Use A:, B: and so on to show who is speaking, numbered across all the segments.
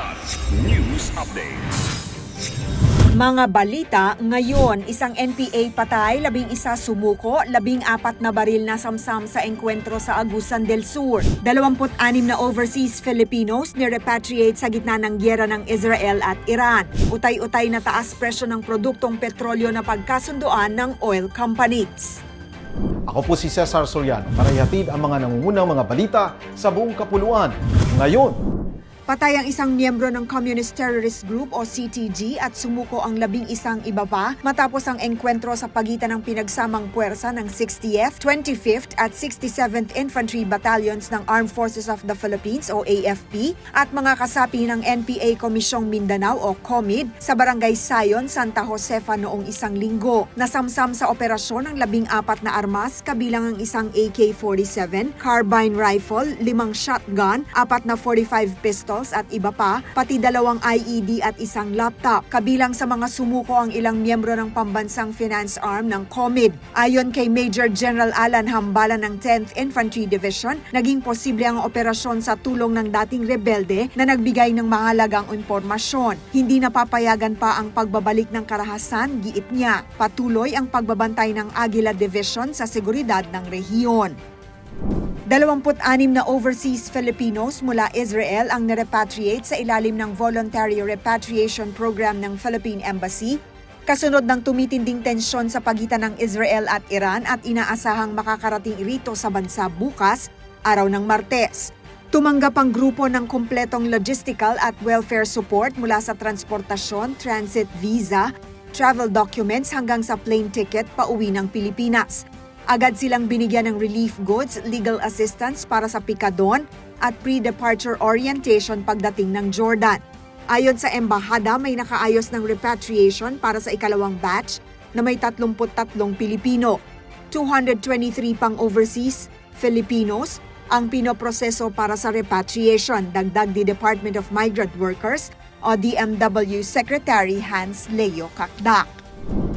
A: Kilat News Updates.
B: Mga balita, ngayon, isang NPA patay, labing isa sumuko, labing apat na baril na samsam sa engkwentro sa Agusan del Sur. 26 na overseas Filipinos ni-repatriate sa gitna ng gyera ng Israel at Iran. Utay-utay na taas presyo ng produktong petrolyo na pagkasunduan ng oil companies.
C: Ako po si Cesar Soriano para ihatid ang mga nangungunang mga balita sa buong kapuluan. Ngayon,
B: Patay ang isang miyembro ng Communist Terrorist Group o CTG at sumuko ang labing isang iba pa matapos ang engkwentro sa pagitan ng pinagsamang puwersa ng 60th, 25th at 67th Infantry Battalions ng Armed Forces of the Philippines o AFP at mga kasapi ng NPA Komisyong Mindanao o COMID sa Barangay Sayon, Santa Josefa noong isang linggo. Nasamsam sa operasyon ang labing apat na armas kabilang ang isang AK-47, carbine rifle, limang shotgun, apat na 45 pistols at iba pa, pati dalawang IED at isang laptop. Kabilang sa mga sumuko ang ilang miyembro ng pambansang finance arm ng COMID. Ayon kay Major General Alan Hambala ng 10th Infantry Division, naging posible ang operasyon sa tulong ng dating rebelde na nagbigay ng mahalagang impormasyon. Hindi napapayagan pa ang pagbabalik ng karahasan, giit niya. Patuloy ang pagbabantay ng Aguila Division sa seguridad ng rehiyon. 26 na overseas Filipinos mula Israel ang nirepatriate sa ilalim ng Voluntary Repatriation Program ng Philippine Embassy kasunod ng tumitinding tensyon sa pagitan ng Israel at Iran at inaasahang makakarating rito sa bansa bukas, araw ng Martes. Tumanggap ang grupo ng kumpletong logistical at welfare support mula sa transportasyon, transit visa, travel documents hanggang sa plane ticket pauwi ng Pilipinas. Agad silang binigyan ng relief goods, legal assistance para sa pikadon at pre-departure orientation pagdating ng Jordan. Ayon sa embahada, may nakaayos ng repatriation para sa ikalawang batch na may 33 Pilipino. 223 pang overseas Filipinos ang pinoproseso para sa repatriation, dagdag di Department of Migrant Workers o DMW Secretary Hans Leo Kakdak.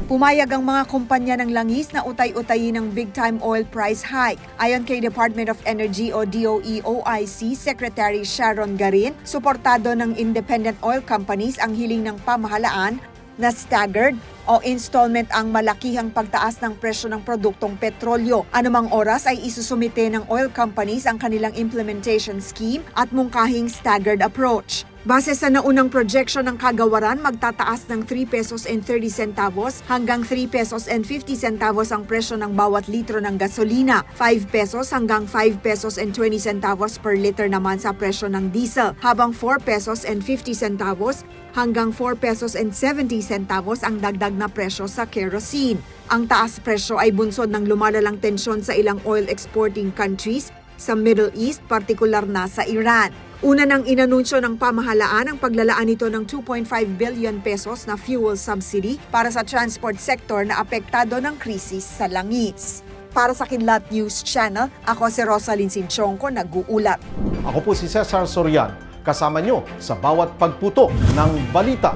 B: Pumayag ang mga kumpanya ng langis na utay-utayin ng big-time oil price hike. Ayon kay Department of Energy o DOE OIC Secretary Sharon Garin, suportado ng independent oil companies ang hiling ng pamahalaan na staggered o installment ang malakihang pagtaas ng presyo ng produktong petrolyo. Anumang oras ay isusumite ng oil companies ang kanilang implementation scheme at mungkahing staggered approach. Base sa naunang projection ng kagawaran, magtataas ng 3 pesos and 30 centavos hanggang 3 pesos and 50 centavos ang presyo ng bawat litro ng gasolina, 5 pesos hanggang 5 pesos and 20 centavos per liter naman sa presyo ng diesel, habang 4 pesos and 50 centavos hanggang 4 pesos and 70 centavos ang dagdag na presyo sa kerosene. Ang taas presyo ay bunsod ng lumalalang tensyon sa ilang oil exporting countries sa Middle East, partikular na sa Iran. Una nang inanunsyo ng pamahalaan ang paglalaan nito ng 2.5 billion pesos na fuel subsidy para sa transport sector na apektado ng krisis sa langis. Para sa Kidlat News Channel, ako si Rosalyn Sinchonko, nag-uulat.
C: ako po si Cesar Soriano. Kasama nyo sa bawat pagputo ng balita.